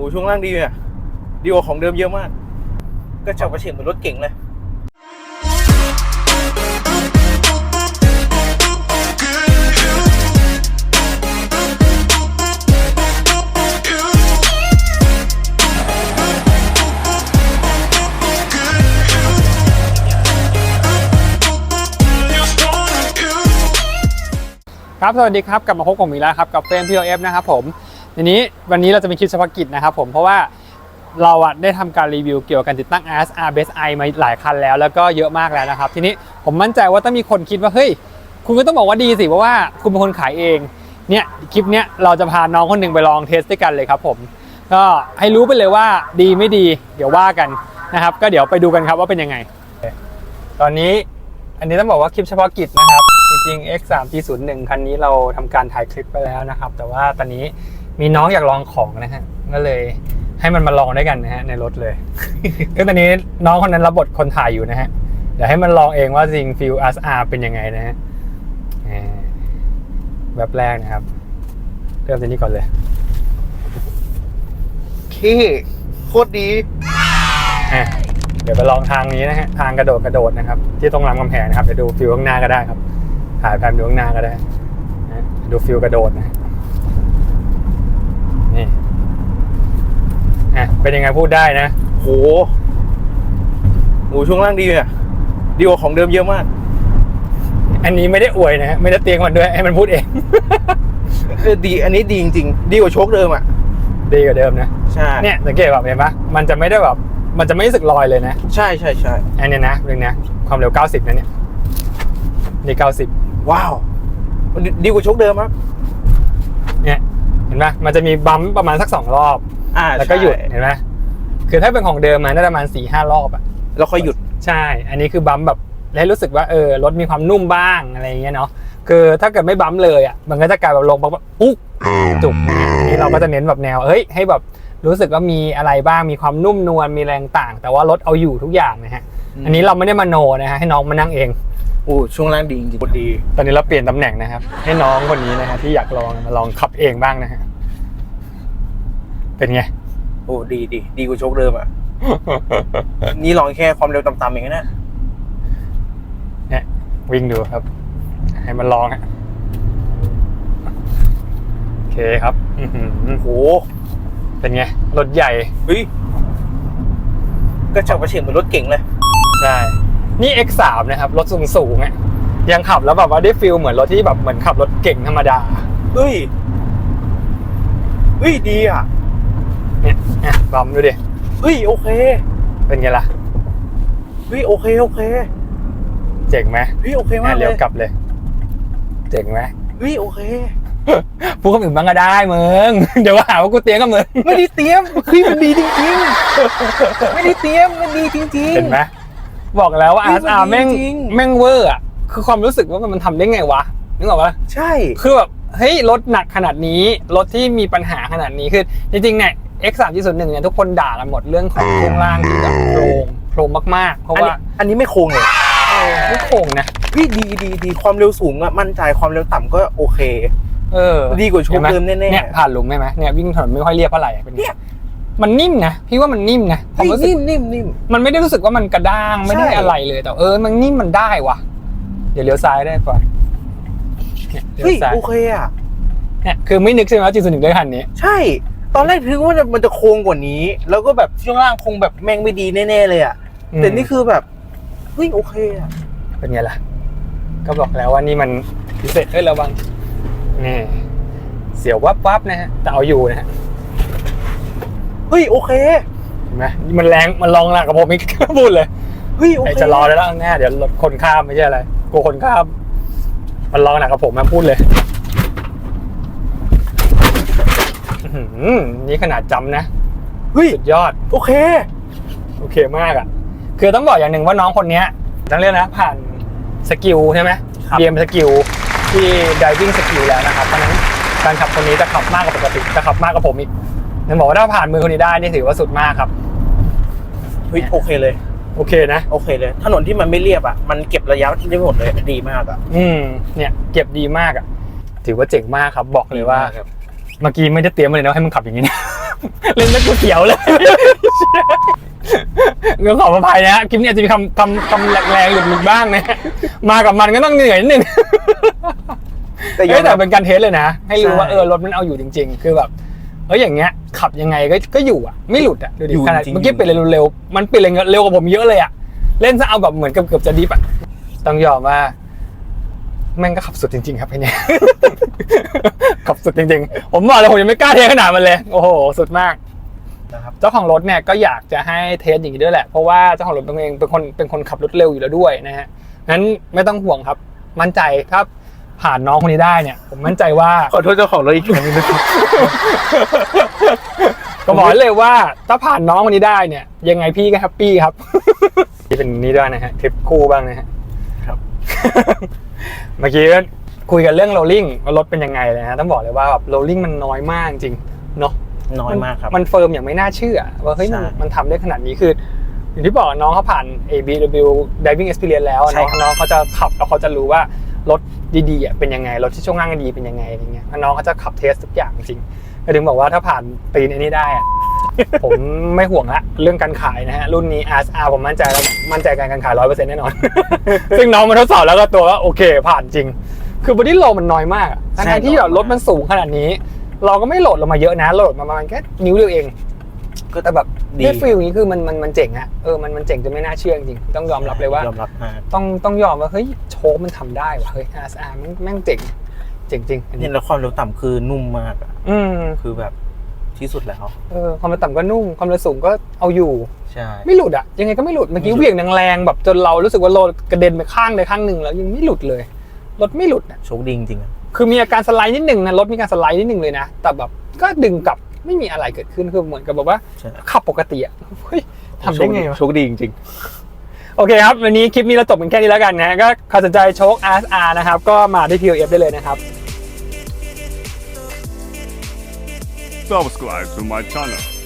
อ้ช่วงล่างดีอะดีกว่าของเดิมเยอะมาก ก็จับกระเฉงเหมือนรถเก่งเลยครับ สวัสดีครับ กลับมาพบกับผมอีกแล้วครับ กับเฟรมพีโอเอฟนะครับผม ทีนี้วันนี้เราจะเป็นคลิปเฉพาะกิจนะครับผมเพราะว่าเราอะได้ทำการรีวิวเกี่ยวกับการติดตั้ง RSR Base I มาหลายคันแล้ว แล้วก็เยอะมากแล้วนะครับ ทีนี้ผมมั่นใจว่าต้องมีคนคิดว่าเฮ้ยคุณก็ต้องบอกว่าดีสิเพราะว่าคุณเป็นคนขายเองเนี่ยคลิปเนี้ยเราจะพาน้องคนหนึ่งไปลองเทสด้วยกันเลยครับผมก็ให้รู้ไปเลยว่าดีไม่ดี เดี๋ยวว่ากันนะครับ ก็เดี๋ยวไปดูกันครับว่าเป็นยังไง ตอนนี้อันนี้ต้องบอกว่าคลิปเฉพาะกิจนะครับ จริงๆ X 3 G 0 1 คันนี้เราทำการถ่ายคลิปไปแล้วนะครับ แต่ว่าตอนนี้ มีน้องอยากลองของนะฮะก็เลยให้มันมาลองด้วยกันนะฮะในรถเลย ก็ตอนนี้น้องคนนั้นรับบทคนถ่ายอยู่นะฮะเดี๋ยวให้มันลองเองว่าจริงฟิล SR เป็นยังไงนะฮะอ่าแบบแรกนะครับเริ่มจากนี้ก่อนเลยเคโคตรดีอะเดี๋ยวไปลองทางนี้นะฮะทางกระโดดกระโดดนะครับ ที่ตรงรามคำแหงนะครับเดี๋ยวดูฟิลข้างหน้าก็ได้ครับ ถ่ายแพนดูข้างหน้าก็ได้นะดูฟิลกระโดดนะนี่ อะเป็นยังไงพูดได้นะ โหโอ้ช่วงล่างดีอะดีกว่าของเดิมเยอะมาก อันนี้ไม่ได้อวยนะฮะไม่ได้เตียงมันด้วยให้มันพูดเองเออดี อันนี้ดีจริงๆ ดีกว่าโชคเดิมอะ ดีกว่าเดิมนะ ใช่ เนี่ยสังเกตแบบเห็นปะมันจะไม่ได้แบบ มันจะไม่รู้สึกลอยเลยนะ ใช่ใช่ใช่อันเนี้ยนะเรื่องนะความเร็ว 90นะเนี่ย นี่ 90 ว้าวมันดีดีกว่าโชคเดิมครับเนี่ย เห็นปะมันจะมีบัมป์ประมาณสักสองรอบ อ่าแล้วก็หยุดใช่เห็นไหมคือถ้าเป็นของเดิมมันน่าจะประมาณ4ี่ห้ารอบอะแล้วค่อยหยุด ใช่ อันนี้คือบัมป์แบบให้รู้สึกว่าเออรถมีความนุ่มบ้างอะไรอย่างเงี้ยเนาะคือถ้าเกิดไม่บัมป์เลยอะมันก็จะกลายแบบลงแบบปุ๊กจุกอันนี่เราก็จะเน้นแบบแนวเฮ้ยให้แบบรู้สึกว่ามีอะไรบ้างมีความนุ่มนวลมีแรงต่าง แต่ว่ารถเอาอยู่ทุกอย่างนะฮะอืม อันนี้เราไม่ได้มาโนนะฮะให้น้องมานั่งเองโอ้ช่วงล่างดีจริงๆโคตรดี ตอนนี้เราเปลี่ยนตำแหน่งนะครับ ให้น้องคนนี้นะฮะที่อยากลองมาลองขับเองบ้างนะฮะเป็นไง โอ้ดีดีดีกว่าโชคเดิมอะ นี่ลองแค่ความเร็วต่ำๆเองนะเนี่ยวิ่งดูครับ ให้มันลองฮะโอเคครับอื้อหือโหเป็นไงรถใหญ่เฮ้ยก็จับกระเฉงเหมือนรถเก่งเลย ใช่ นี่ X3 นะครับรถสูงสูงๆอะยังขับแล้วแบบว่าได้ฟิลเหมือนรถที่แบบเหมือนขับรถเก่งธรรมดาเฮ้ยเฮ้ยดีอะเนี่ยเนี่ยบอมดูดิเฮ้ยโอเค เป็นไงล่ะเฮ้ยโอเคโอเคเจ๋งไหมเฮ้ยโอเคมากเลเลี้ยยวกลับเลย เจ๋งไหมเฮ้ยโอเคพูดคำอื่นบ้างก็ได้มึงเดี๋ยวว่าหาว่ากูเตี้ยกับมึงไม่ได้เตรียมเฮ้ยมันดีจริงๆไม่ได้เตรียมมันดีจริงๆเห็นไหม บอกแล้วว่าเฮ้ยมัน RSR ดีแม่งจริง แม่งเวอร์อะคือความรู้สึกว่ามันทำได้ไงวะนึกออกปะใช่ คือแบบเฮ้ยรถหนักขนาดนี้รถที่มีปัญหาขนาดนี้คือจริงๆเนี่ย X 3 1เนี่ยทุกคนด่ากันหมดเรื่องของช่วงล่างที่แบบโครงโครงมากๆ เพราะอันว่านี้อันนี้ไม่โคงเลยไม่โครงนะเฮ้ยดีดีดีความเร็วสูงอะมั่นใจความเร็วต่ำก็โอเค เออดีกว่าโชคห็นไหเดิมแน่ๆ เนี่ยผ่านหลุมใช่ไหมเนี่ยวิ่งถนนไม่ค่อยเรียบเท่าไหร่อะเป็นไงเนี่ย มันนิ่มนะพี่ว่ามันนิ่มนะความเฮ้ยรู้สึกนิ่มนิ่มนิ่มมันไม่ได้รู้สึกว่ามันกระด้างไม่ได้ใช่อะไรเลยแต่เออมันนิ่มมันได้ว่ะ เดี๋ยวเลี้ยวซ้ายได้ป่ะเนี่ยเลี้ยเฮ้ยวซ้ายโอเคอะเนี่ยคือไม่นึกใช่ไหมว่าจีสุนิกได้คันนี้ ใช่ ตอนแรกถึงว่าจะมันจะโค้งกว่านี้ แล้วก็แบบช่วงล่างคงแบบแม่งไม่ดีแน่ๆเลยอะแต่นี่คือแบบเฮ้ยโอเคอะเป็นไงล่ะ ก็บอกแล้วว่านี่มันพิเศษเอ้ยระวังนี่เสียววับวับนะฮะแต่เอาอยู่นะฮะ เฮ้ยโอเคเห็นไหมมันแรงมันลองหนักกับผมอีก พูดเลยเฮ้ยโอไอเคจะรอได้แล้วข้างหน้าเดี๋ยวรถคนข้ามไม่ใช่อะไรกลัวคนข้าม มันลองหนักกับผมมาพูดเลยอื้อหือนี่ขนาดจำนะเฮ้ยสุดยอด โอเค โอเคมากอะ คือต้องบอกอย่างหนึ่งว่าน้องคนเนี้ยต้องเรียกนะผ่านสกิลใช่ไหมครับเรียนสกิลที่ diving สกิลแล้วนะครับ เพราะฉะนั้นการขับคนนี้จะขับมากกว่าปกติจะขับมากกว่าผมอีก นั่นบอกว่าถ้าผ่านมือคนนี้ได้นี่ถือว่าสุดมากครับ เฮ้ยโอเคเลย โอเคนะ โอเคเลย ถนนที่มันไม่เรียบอะมันเก็บระยะทิ้งได้หมดเลยดีมากอะอืม เนี่ยเก็บดีมากอะ ถือว่าเจ๋งมากครับ บอกเลยว่าครับเมื่อกี้ไม่ได้เตรียมมาเลยนะให้มึงขับอย่างนี้นะเล่นแล้วกูเสียวเลยเรื่องขออภัยนะฮะคลิปนี้อาจจะมีคำคำคำแรงๆหลุดๆบ้างนะ มากับมันก็ต้องเหนื่อยนิดนึงแต่เฮ้ยยแต่อมรับเป็นการเทสเลยนะ ให้รู้ว่าใช่เออรถมันเอาอยู่จริง ๆ คือแบบเฮ้ยอย่างเงี้ย ขับยังไงก็ก็อยู่อะไม่หลุดอะดูดิอยู่ขนาดจริงๆ เมื่อกี้เป็นเร็วเร็วๆมันเป็นเร็วกว่าผมเยอะเลยอะเล่นซะเอาแบบเหมือนกับเกือบจะดิฟอะต้องยอมว่า แม่งก็ขับสุดจริง ๆ ครับไอ้เนี่ย ขับสุดจริง ๆ ผมบอกเลยผมยังไม่กล้าเทขนาดมันเลย โอ้โห สุดมากนะครับเจ้าของรถเนี่ยก็อยากจะให้เทสอย่างนี้ด้วยแหละ เพราะว่าเจ้าของรถตัวเองเป็นคนเป็นคนขับรถเร็วอยู่แล้วด้วยนะฮะงั้นไม่ต้องห่วงครับ มั่นใจถ้า ผ่านน้องคนนี้ได้เนี่ย ผมมั่นใจว่า ขอโทษเจ้าของรถอีกครั้งหนึงนะครับ ก็บอกเลยว่าถ้าผ่านน้องคนนี้ได้เนี่ย ยังไงพี่ก็แฮปปี้ครับ นี่เป็นนี้ด้วยนะฮะคลิปคู่บ้างนะฮะครับ เมื่อกี้คุยกันเรื่องโรลลิ่งว่ารถเป็นยังไงเลยนะต้องบอกเลยว่าแบบโรลลิ่งมันน้อยมากจริงเนาะ น้อยมากครับ มันเฟิร์มอย่างไม่น่าเชื่อ ว่าเฮ้ยมันใช่มันทำได้ขนาดนี้คือ อย่างที่บอกน้องเขาผ่าน ABW Diving Experience แล้วใช่น้องครับ น้องเขาจะขับแล้วเขาจะรู้ว่า รถดีๆอะเป็นยังไงรถที่ช่วงล่างดีเป็นยังไงอะไรเงี้ยน้องเขาจะขับเทสทุกอย่างจริงก็ถึงบอกว่าถ้าผ่านปีนอันนี้ได้อะผมไม่ห่วงละเรื่องการขายนะฮะ รุ่นนี้ RSR ผมมั่นใจแล้วมั่นใจการการขายร้อยเปอร์เซ็นต์แน่นอน ซึ่งน้องมาทดสอบแล้วก็ตัวว่าโอเค ผ่านจริง คือบอดี้โลมันน้อยมากทั้งที่แบบรถมันสูงขนาดนี้ เราก็ไม่โหลดลงมาเยอะนะโหลดมาประมาณแค่นิ้วเดียวเอง ก็แต่แบบดีได้ฟีลนี้คือมันมันมันเจ๋งอะเออมันมันเจ๋งจนไม่น่าเชื่อจริงๆต้องยอมรับเลยว่ายอมรับมากต้องต้องยอมว่าเฮ้ยโชคมันทำได้ว่ะเฮ้ย RSR แม่งแม่งเจ๋งเจ๋งจริงอันเนี่นี้ยแล้วความเร็วต่ำคือนุ่มมากอะอืมคือแบบที่สุดแล้วเออความเร็วต่ำก็นุ่มความเร็วสูงก็เอาอยู่ใช่ไม่หลุดอะยังไงก็ไม่หลุดเมื่อกี้ไม่หลุดเหวี่ยงแรงๆแบบจนเรารู้สึกว่าโลกระเด็นไปข้างใดข้างหนึ่งแล้วยังไม่หลุดเลยรถไม่หลุดอะโชคดีจริงๆอะคือมีอาการสไลด์นิดหนึ่งนะรถมีการสไลด์นิดหนึ่งเลยนะแต่แบบก็ดึงกลับ ไม่มีอะไรเกิดขึ้นคือเหมือนกับแบบว่าใช่ขับปกติอะเฮ้ยทำได้ไงวะโชคดีจริงโอเคครับ วันนี้คลิปนี้เราจบกันแค่นี้แล้วกันนะก็ใครสนใจโชค RSR นะครับ ก็มาที่ POF ได้เลยนะครับ subscribe to my channel